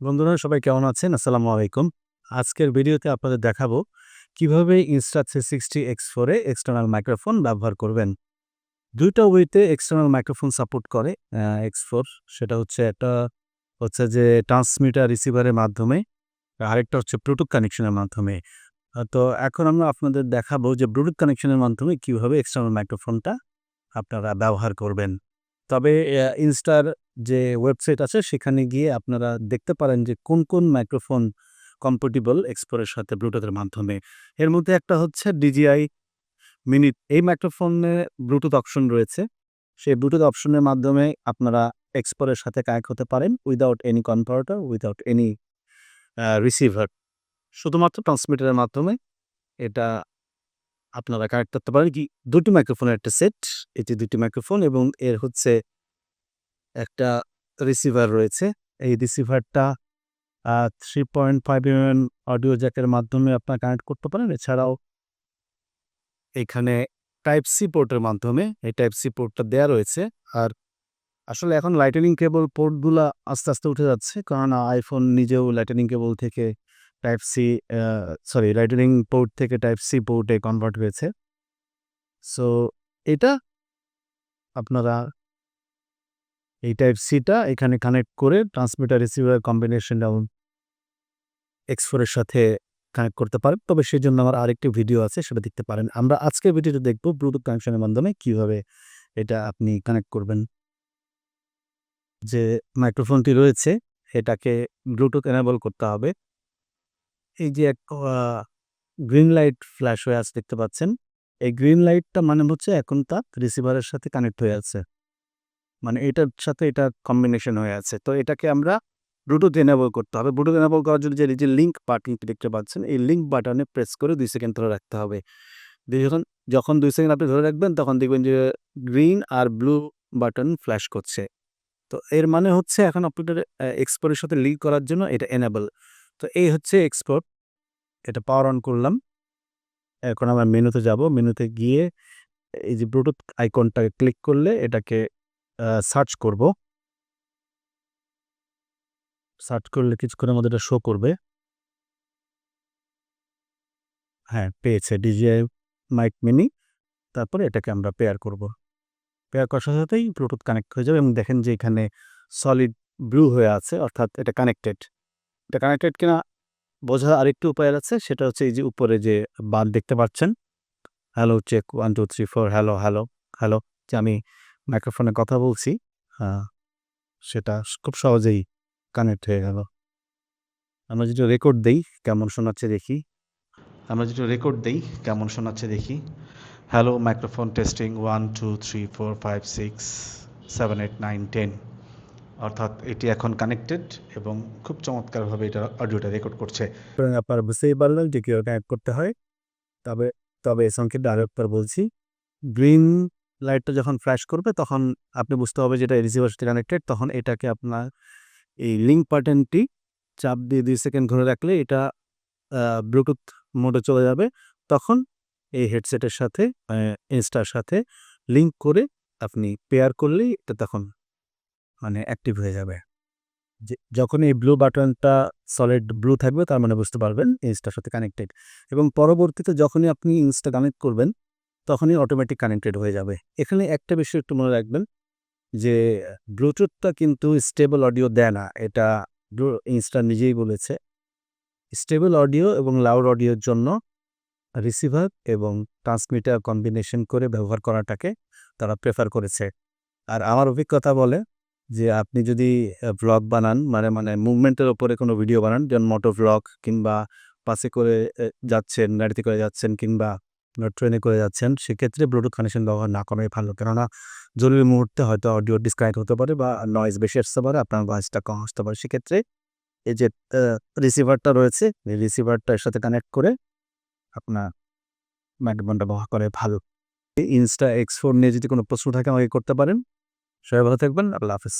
বন্ধুরা, সবাই কেমন আছেন? আসসালামু আলাইকুম। আজকের ভিডিওতে আপনাদের দেখাবো কীভাবে ইনস্টা থ্রি সিক্সটি এক্স ফোরে এক্সটার্নাল মাইক্রোফোন ব্যবহার করবেন। দুইটা ওয়েতে এক্সটার্নাল মাইক্রোফোন সাপোর্ট করে এক্স ফোর সেটা হচ্ছে একটা, হচ্ছে যে ট্রান্সমিটার রিসিভারের মাধ্যমে, আরেকটা হচ্ছে ব্লুটুথ কানেকশনের মাধ্যমে। তো এখন আমরা আপনাদের দেখাবো যে ব্লুটুথ কানেকশনের মাধ্যমে কীভাবে এক্সটার্নাল মাইক্রোফোনটা আপনারা ব্যবহার করবেন। তবে ইনস্টার যে ওয়েবসাইট আছে, সেখানে গিয়ে আপনারা দেখতে পারেন যে কোন কোন মাইক্রোফোন কম্পেটিবল এক্সপোরের সাথে ব্লুটুথের মাধ্যমে। এর মধ্যে একটা হচ্ছে ডিজিআই মিনিট এই মাইক্রোফোনে ব্লুটুথ অপশন রয়েছে। সেই ব্লুটুথ অপশনের মাধ্যমে আপনারা এক্সপোরের সাথে কানেক্ট হতে পারেন without any converter without any receiver শুধুমাত্র ট্রান্সমিটারের মাধ্যমে এটা আপনারা কানেক্ট করতে পারেন। কি দুটি মাইক্রোফোনের একটা সেট এটি দুটি মাইক্রোফোন এবং এর হচ্ছে একটা রিসিভার রয়েছে। এই রিসিভারটা three point five M audio জ্যাকের মাধ্যমে আপনার কানেক্ট করতে পারেন। এছাড়াও এখানে টাইপ সি পোর্টের মাধ্যমে এই টাইপ সি পোর্টটা দেয়া রয়েছে। আর আসলে এখন লাইটেনিং কেবল পোর্টগুলো আস্তে আস্তে উঠে যাচ্ছে। কারণ আইফোন নিজেও লাইটেনিং কেবল থেকে type C sorry lightning port থেকে টাইপ সি পোর্টে কনভার্ট হয়েছে। সো এটা আপনারা এই টাইপ সিটা এখানে কানেক্ট করে transmitter receiver combination down X ফোরের সাথে কানেক্ট করতে পারেন। তবে সেই জন্য আমার আরেকটি ভিডিও আছে, সেটা দেখতে পারেন। আমরা আজকের ভিডিওতে দেখব ব্লুটুথ কানেকশনের মাধ্যমে কীভাবে এটা আপনি কানেক্ট করবেন। যে মাইক্রোফোনটি রয়েছে, এটাকে ব্লুটুথ এনেবল করতে হবে। এই যে এক গ্রিন লাইট ফ্ল্যাশ হয়ে আছে, দেখতে পাচ্ছেন। এই গ্রিন লাইটটা মানে হচ্ছে এখন তা রিসিভারের সাথে কানেক্ট হয়ে আছে। মানে এটার সাথে এটা কম্বিনেশন হয়ে আছে। তো এটাকে আমরা ব্লুটুথ এনেবল করতে হবে। ব্লুটুথ এনেবল করার জন্য যে যে লিঙ্ক বাটনটি দেখতে পাচ্ছেন, এই লিঙ্ক বাটনে প্রেস করে দুই সেকেন্ড ধরে রাখতে হবে। যখন যখন দুই সেকেন্ড আপনি ধরে রাখবেন, তখন দেখবেন যে গ্রিন আর ব্লু বাটন ফ্ল্যাশ করছে। তো এর মানে হচ্ছে এখন আপনাদের এক্সপোর্টের সাথে লিঙ্ক করার জন্য এটা এনেবল তো এই হচ্ছে এক্সপোর্ট এটা পাওয়ার অন করলাম। এখন আমরা মেনুতে যাব। মেনুতে গিয়ে এই যে ব্লুটুথ আইকনটাকে ক্লিক করলে এটাকে সার্চ করব। সার্চ করলে কিছুক্ষণের মধ্যে এটা শো করবে। হ্যাঁ পেয়েছে। ডিজিআই মাইক মিনি তারপরে এটাকে আমরা পেয়ার করব। পেয়ার করার সাথে সাথেই ব্লুটুথ কানেক্ট হয়ে যাবে এবং দেখেন যে এখানে সলিড ব্লু হয়ে আছে, অর্থাৎ এটা কানেক্টেড এটা কানেক্টেড কিনা বোঝার আরেকটি উপায় আছে, সেটা হচ্ছে এই যে উপরে যে বাদ দেখতে পাচ্ছেন। Hello check one two three four hello hello hello যে আমি মাইক্রোফোনে কথা বলছি সেটা খুব সহজেই কানেক্ট হয়ে গেল। আমরা যেটা রেকর্ড দেই, কেমন শোনাচ্ছে দেখি। আমরা যেটা রেকর্ড দেই, কেমন শোনাচ্ছে দেখি। Hello microphone testing one two three four five six seven eight nine ten অর্থাৎ এটি এখন কানেক্টেড এবং খুব চমৎকারভাবে এটা অডিওটা রেকর্ড করছে। আপনারা বুঝতেই পারলেন যে কীভাবে কানেক্ট করতে হয়। তবে তবে এই সংকেতটা আরও একবার বলছি গ্রিন লাইটটা যখন ফ্ল্যাশ করবে, তখন আপনি বুঝতে হবে যেটা রিসিভার সাথে কানেক্টেড, তখন এটাকে আপনার এই লিঙ্ক বাটনটি চাপ দিয়ে দুই সেকেন্ড ধরে রাখলে এটা ব্লুটুথ মোডে চলে যাবে। তখন এই হেডসেটের সাথে ইনস্টার সাথে লিঙ্ক করে আপনি পেয়ার করলেই এটা তখন মানে অ্যাক্টিভ হয়ে যাবে। যখন এই ব্লু বাটনটা সলিড ব্লু থাকবে, তার মানে বুঝতে পারবেন ইনস্টার সাথে কানেক্টেড। এবং পরবর্তীতে যখনই আপনি ইনস্টা কানেক্ট করবেন তখনই অটোমেটিক কানেক্টেড হয়ে যাবে। এখানে একটা বিষয় একটু মনে রাখবেন যে, ব্লুটুথটা কিন্তু স্টেবল অডিও দেয় না। এটা ইনস্টা নিজেই বলেছে। স্টেবল অডিও এবং লাউড অডিওর জন্য রিসিভার এবং ট্রান্সমিটার কম্বিনেশন করে ব্যবহার করাটাকে তারা প্রেফার করেছে। আর আমার অভিজ্ঞতা বলে যে, আপনি যদি ভ্লগ বানান মানে মানে মুভমেন্টের ওপরে কোনো ভিডিও বানান, যেমন মোটর ভ্লগ কিংবা বাসে করে যাচ্ছেন, গাড়িতে করে যাচ্ছেন কিংবা ট্রেনে করে যাচ্ছেন, সেক্ষেত্রে ব্লুটুথ কানেকশন ব্যবহার না করাই ভালো। কেননা, জরুরি মুহূর্তে হয়তো অডিও ডিসকানেক্ট হতে পারে বা নয়েজ বেশি আসতে পারে, আপনার ভয়েসটা কম আসতে পারে। সেক্ষেত্রে এই যে রিসিভারটা রয়েছে, এই রিসিভারটার সাথে কানেক্ট করে আপনার মাইক্রোফোনটা ব্যবহার করে ভালো। ইনস্টা এক্স ফোর নিয়ে যদি কোনো প্রশ্ন থাকে, আমাকে করতে পারেন। সবাই ভালো থাকবেন, আল্লাহ হাফিজ।